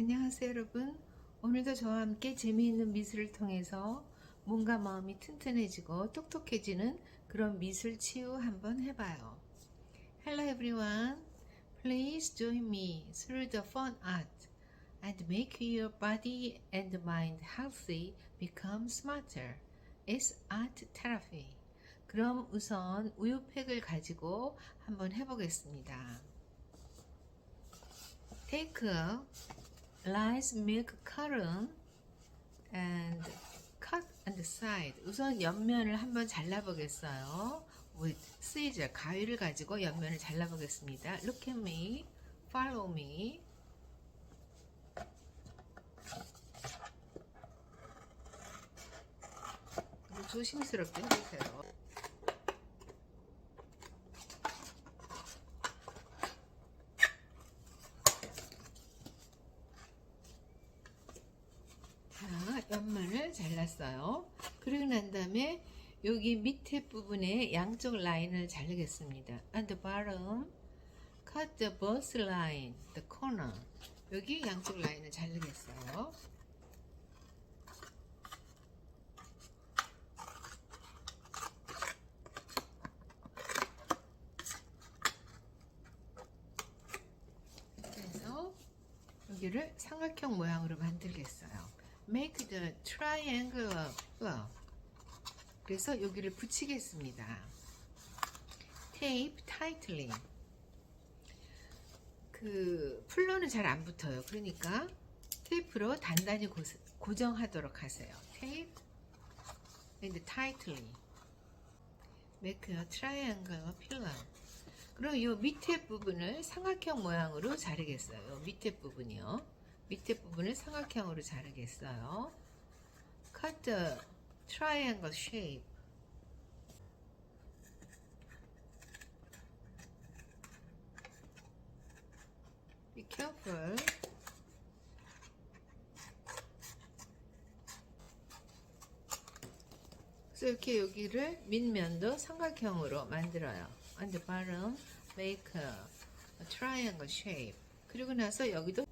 안녕하세요 여러분 오늘도 저와 함께 재미있는 미술을 통해서 몸과 마음이 튼튼해지고 똑똑해지는 그런 미술 치유 한번 해봐요 Hello everyone Please join me through the fun art and make your body and mind healthy become smarter It's art therapy 그럼 우선 우유팩을 가지고 한번 해보겠습니다 Take rice milk carton and cut the side. 우선 옆면을 한번 잘라보겠어요. with scissor 가위를 가지고 옆면을 잘라보겠습니다. Look at me, follow me. 조심스럽게 해주세요. 자, 옆면을 잘랐어요. 그리고 난 다음에 여기 밑에 부분에 양쪽 라인을 자르겠습니다. On the bottom, cut the bust line, the corner. 여기 양쪽 라인을 자르겠어요. 여기를 삼각형 모양으로 만들겠어요. Make the triangle up. 그래서 여기를 붙이겠습니다. Tape tightly. 그 풀로는 잘 안 붙어요. 그러니까 테이프로 단단히 고, 고정하도록 하세요. Tape and tightly. Make a triangle pillar. 그럼 이 밑에 부분을 삼각형 모양으로 자르겠어요. 요 밑에 부분이요. 밑에 부분을 삼각형으로 자르겠어요. Cut the triangle shape. Be careful. 그래서 이렇게 여기를 밑면도 삼각형으로 만들어요. On the bottom, make a, triangle shape. 그리고 나서 여기도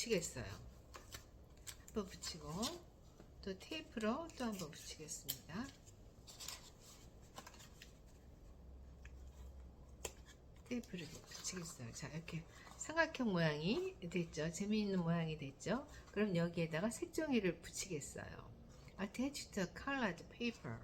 붙이겠어요. 한번 붙이고 또 테이프로 또 한번 붙이겠습니다. 테이프를 붙이겠어요. 자 이렇게 삼각형 모양이 됐죠. 재미있는 모양이 됐죠. 그럼 여기에다가 색종이를 붙이겠어요. Attach the colored paper.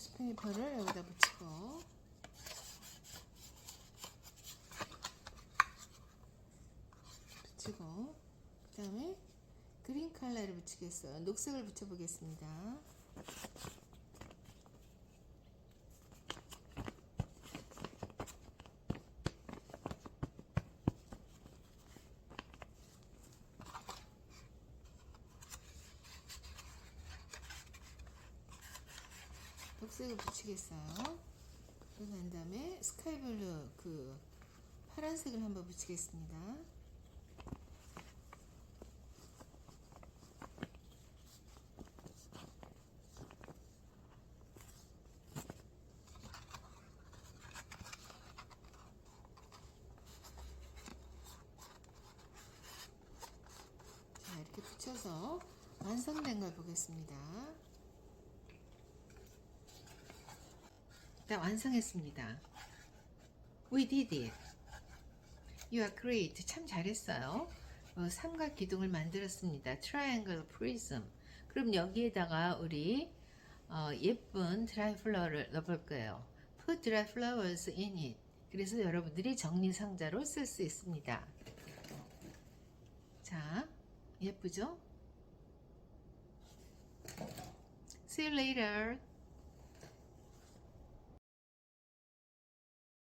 스페이퍼를 여기다 붙이고 붙이고 그 다음에 그린 컬러를 붙이겠어요. 녹색을 붙여보겠습니다. 녹색을 붙이겠어요. 그러고 난 다음에 스카이블루 그 파란색을 한번 붙이겠습니다. 자, 이렇게 붙여서 완성된 걸 보겠습니다. 다 완성했습니다. We did it. You are great. 참 잘했어요. 어, 삼각 기둥을 만들었습니다. Triangle prism. 그럼 여기에다가 우리 어, 예쁜 드라이 플라워를 넣어볼 거예요. Put dry flowers in it. 그래서 여러분들이 정리 상자로 쓸 수 있습니다. 자, 예쁘죠? See you later.